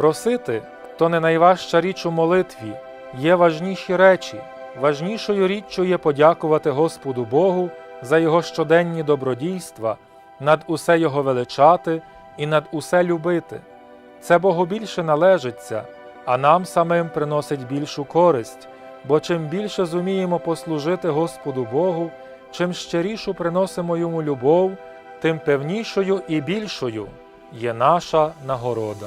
Просити то не найважча річ у молитві, є важніші речі, важнішою річчю є подякувати Господу Богу за Його щоденні добродійства, над усе Його величати і над усе любити. Це Богу більше належиться, а нам самим приносить більшу користь, бо чим більше зуміємо послужити Господу Богу, чим щирішу приносимо йому любов, тим певнішою і більшою є наша нагорода.